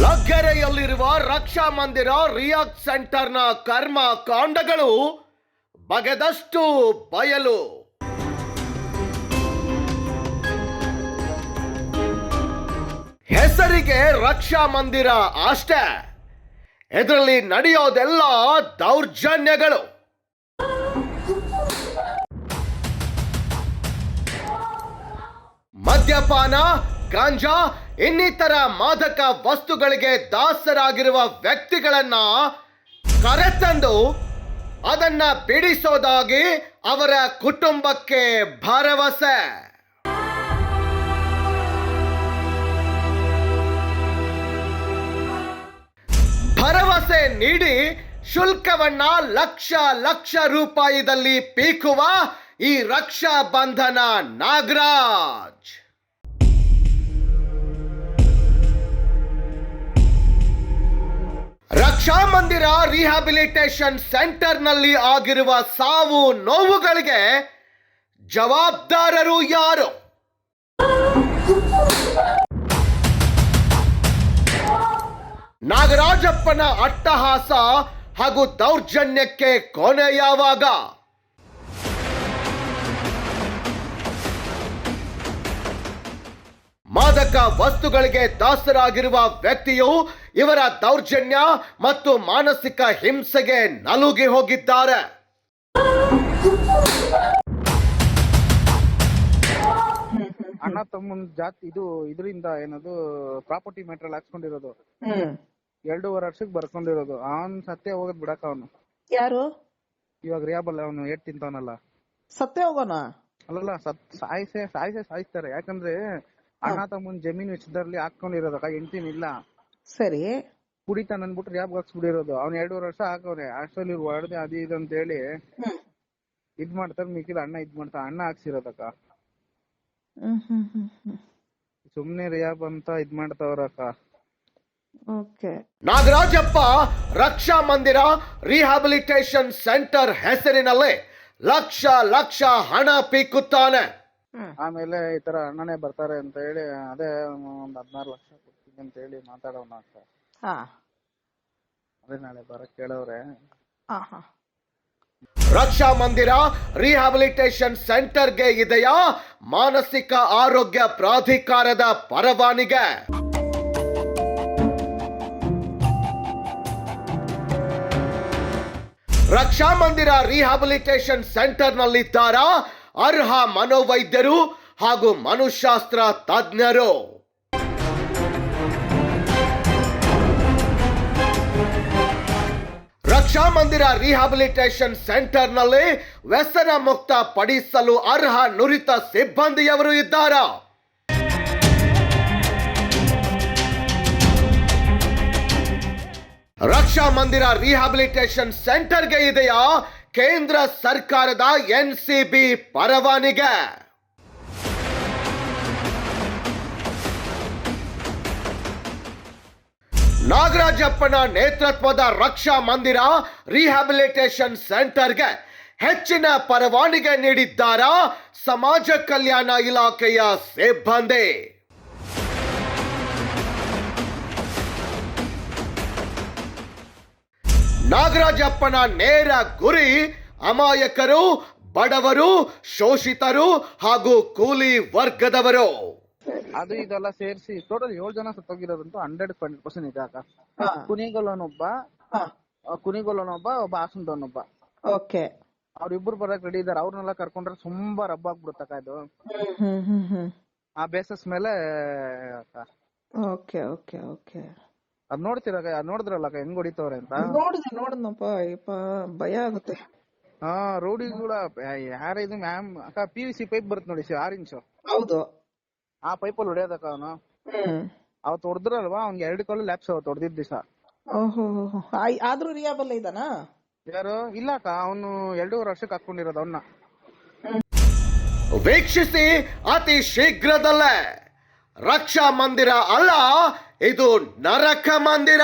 ಲಗ್ಗೆರೆಯಲ್ಲಿರುವ ರಕ್ಷಾ ಮಂದಿರ ರಿಯಾಕ್ ಸೆಂಟರ್ನ ಕರ್ಮ ಕಾಂಡಗಳು ಬಗೆದಷ್ಟು ಬಯಲು. ಹೆಸರಿಗೆ ರಕ್ಷಾ ಮಂದಿರ ಅಷ್ಟೇ. ಇದರಲ್ಲಿ ನಡೆಯೋದೆಲ್ಲ ದೌರ್ಜನ್ಯಗಳು. ಮದ್ಯಪಾನ, ಗಾಂಜಾ ಇನ್ನಿತರ ಮಾದಕ ವಸ್ತುಗಳಿಗೆ ದಾಸರಾಗಿರುವ ವ್ಯಕ್ತಿಗಳನ್ನ ಕರೆತಂದು ಅದನ್ನ ಬಿಡಿಸೋದಾಗಿ ಅವರ ಕುಟುಂಬಕ್ಕೆ ಭರವಸೆ. ಭರವಸೆ ನೀಡಿ ಶುಲ್ಕವನ್ನ ಲಕ್ಷ ಲಕ್ಷ ರೂಪಾಯಿದಲ್ಲಿ ಪೀಕುವ ಈ ರಕ್ಷಾ ಬಂಧನ ನಾಗರಾಜ್. ರಕ್ಷಾ ಮಂದಿರ ರಿಹ್ಯಾಬಿಲಿಟೇಷನ್ ಸೆಂಟರ್ನಲ್ಲಿ ಆಗಿರುವ ಸಾವು ನೋವುಗಳಿಗೆ ಜವಾಬ್ದಾರರು ಯಾರು? ನಾಗರಾಜಪ್ಪನ ಅಟ್ಟಹಾಸ ಹಾಗೂ ದೌರ್ಜನ್ಯಕ್ಕೆ ಕೊನೆ ಯಾವಾಗ? ಮಾದಕ ವಸ್ತುಗಳಿಗೆ ದಾಸರಾಗಿರುವ ವ್ಯಕ್ತಿಯು ಇವರ ದೌರ್ಜನ್ಯ ಮತ್ತು ಮಾನಸಿಕ ಹಿಂಸೆಗೆ ನಲುಗಿ ಹೋಗಿದ್ದಾರೆ. ಅಣ್ಣ ತಮ್ಮನ್ ಜಾತಿ ಇದು ಇದರಿಂದ ಏನದು ಪ್ರಾಪರ್ಟಿ ಮೆಟ್ರಲ್ ಹಾಕ್ಸ್ಕೊಂಡಿರೋದು. ಎರಡೂವರೆ ವರ್ಷಕ್ಕೆ ಬರ್ಕೊಂಡಿರೋದು ಅವನ್ ಸತ್ಯ ಹೋಗದ್ ಬಿಡಕ ಅವನು. ಯಾರು? ಇವಾಗ ರಿಯಾಬಲ್ ಅವನು ಏಟ್ ತಿಂತವನಲ್ಲ. ಸತ್ಯ ಹೋಗೋಣ ಅಲ್ಲಲ್ಲ ಸತ್ ಸಾಯಿಸೆ ಸಾಯಿಸೆ ಸಾಯಿಸ್ತಾರೆ. ಯಾಕಂದ್ರೆ ಅಣ್ಣ ತಮ್ಮನ್ ಜಮೀನ್ ಅಕ್ಕ ಹಾಕೊಂಡಿರೋದಕ್ಕ ಹೆಂಡ್ತಿನಿಲ್ಲ ಸರಿ. ಕುಡಿತಾನ ಅನ್ಬಿಟ್ಟು ರ್ಯಾಬ್ ಹಾಕ್ಸ್ಬಿಟ್ಟಿರೋದು. ಅವ್ನ್ ಎರಡೂವರೆ ವರ್ಷ ಹಾಕವ್ರೆ ಹಾಸ್ಟೆಲ್ ಹೊಡೆದೆ ಅದು ಇದು ಅಂತ ಹೇಳಿ ಇದ್ ಮಾಡ್ತಾರ ಮಿಕ್ಕಿದ ಅಣ್ಣ ಇದ್ ಮಾಡ್ತಾ ಅಣ್ಣ ಹಾಕ್ಸಿರೋದಕ್ಕ. ಸುಮ್ನೆ ರಿಯಾಬ್ ಅಂತ ಇದ್ ಮಾಡ್ತಾವ್ರಕ್ಕ okay. Nagarajappa Raksha Mandira rehabilitation centre ಹೆಸರಿನಲ್ಲೇ ಲಕ್ಷ ಲಕ್ಷ ಹಣ ಪೀಕುತ್ತಾನೆ. ಆಮೇಲೆ ಈ ತರ ಅಣ್ಣನೇ ಬರ್ತಾರೆ ಅಂತ ಹೇಳಿ ಅದೇ ಒಂದ್ ಹದಿನಾರು ಲಕ್ಷ ಕೊಡ್ತೀನಿ ಅಂತ ಹೇಳಿ ಮಾತಾಡೋಣ ಅಂತ. ಹಾ. ಅದೇ ನಾಳೆ ಬರಕ್ ಕೇಳವ್ರೆ. ರಕ್ಷಾ ಮಂದಿರ ರಿಹ್ಯಾಬಿಲಿಟೇಷನ್ ಸೆಂಟರ್ಗೆ ಇದೆಯಾ? ಮಾನಸಿಕ ಆರೋಗ್ಯ ಪ್ರಾಧಿಕಾರದ ಪರವಾನಿಗೆ. ರಕ್ಷಾ ಮಂದಿರ ರಿಹ್ಯಾಬಿಲಿಟೇಷನ್ ಸೆಂಟರ್ನಲ್ಲಿದ್ದಾರಾ ಅರ್ಹ ಮನೋವೈದ್ಯರು ಹಾಗೂ ಮನುಶಾಸ್ತ್ರ ತಜ್ಞರು. ರಕ್ಷಾ ಮಂದಿರ ರಿಹ್ಯಾಬಿಲಿಟೇಷನ್ ಸೆಂಟರ್ನಲ್ಲಿ ವ್ಯಸನ ಮುಕ್ತ ಪಡಿಸಲು ಅರ್ಹ ನುರಿತ ಸಿಬ್ಬಂದಿಯವರು ಇದ್ದಾರಾ. ರಕ್ಷಾ ಮಂದಿರ ರಿಹ್ಯಾಬಿಲಿಟೇಷನ್ ಸೆಂಟರ್ಗೆ ಇದೆಯಾ? ಕೇಂದ್ರ ಸರ್ಕಾರದ ಎನ್ಸಿಬಿ ಪರವಾನಿಗೆ. ನಾಗರಾಜಪ್ಪನ ನೇತೃತ್ವದ ರಕ್ಷಾ ಮಂದಿರ ರಿಹ್ಯಾಬಿಲಿಟೇಷನ್ ಸೆಂಟರ್ಗೆ ಹೆಚ್ಚಿನ ಪರವಾನಿಗೆ ನೀಡಿದ್ದಾರಾ ಸಮಾಜ ಕಲ್ಯಾಣ ಇಲಾಖೆಯ ಸಿಬ್ಬಂದಿ. ನಾಗರಾಜಪ್ಪನ ನೇರ ಗುರಿ ಅಮಾಯಕರು ಬಡವರು ಶೋಷಿತರು ಹಾಗೂ ಕೂಲಿ ವರ್ಗದವರು. ಅದು ಇದೆಲ್ಲ ಸೇರಿಸಿ ಟೋಟಲ್ ಏಳು ಜನ ಸತ್ತೋಗಿರೋದಂತೂ ಹಂಡ್ರೆಡ್ ಹಂಡ್ರೆಡ್ ಪರ್ಸೆಂಟ್ ಇದೆ ಅಕ್ಕ ಕುನಿಗೊಲ್ಲನೊಬ್ಬ ಕುನಿಗೊಲ್ಲನೊಬ್ಬ ಒಬ್ಬ ಹಾಸನದವನೊಬ್ಬ. ಓಕೆ. ಅವ್ರಿಬ್ರು ಬರಕ್ ರೆಡಿ ಇದಾರೆ ಅವ್ರನ್ನೆಲ್ಲ ಕರ್ಕೊಂಡ್ರೆ ತುಂಬಾ ರಬ್ಬ ಆಗ್ಬಿಡುತ್ತಕ್ಕ ಇದು. ಹ್ಮ್ ಹ್ಮ್ ಹ್ಮ್. ಆ ಬೇಸಸ್ ಮೇಲೆ ಅಕ್ಕ ಓಕೆ ಓಕೆ ಓಕೆ. ಅದ್ ನೋಡ್ತೀರ ನೋಡಿದ್ರಲ್ಲ ಅಕ್ಕ ಹೆಂಗ್ ಹೊಡಿತವ್ರೆ ಅಂತ? ನೋಡಿದೆ ನೋಡಿದ್ನಪ್ಪ ಯಪ್ಪ ಭಯ ಆಗುತ್ತೆ. ಹಾ ರೋಡಿಗಳ ಯಾರ ಇದು ಮ್ಯಾಮ್ ಅಕ್ಕ ಪಿ ವಿ ಸಿ ಪೈಪ್ ಬರುತ್ತೆ ನೋಡಿ ಆರ್ ಇಂಚು. ಹೌದು. ಆ ಪೈಪಲ್ಲಿ ಹೊಡೆಯೋದಕ್ಕ ಅವನು? ಹ್ಮ್. ಅವತ್ತು ಹೊಡೆದ್ರಲ್ವಾ ಅವ್ನಿಗೆ ಎರಡು ಕಾಲು ಲ್ಯಾಪ್ಸ್ ಅವ್ ತೊಡ್ದಿದ್ ದಿವಸ. ಆದ್ರೂ ರಿಯಾಬಲ್ ಇದಾನಾ? ಯಾರು? ಇಲ್ಲ ಅಕ್ಕ ಅವನು ಎರಡೂವರೆ ವರ್ಷಕ್ಕೆ ಹಾಕೊಂಡಿರೋದು ಅವನ್ನ ವೀಕ್ಷಿಸಿ ಅತಿ ಶೀಘ್ರದಲ್ಲೇ. ರಕ್ಷಾ ಮಂದಿರ ಅಲ್ಲ ಇದು ನರಕ ಮಂದಿರ.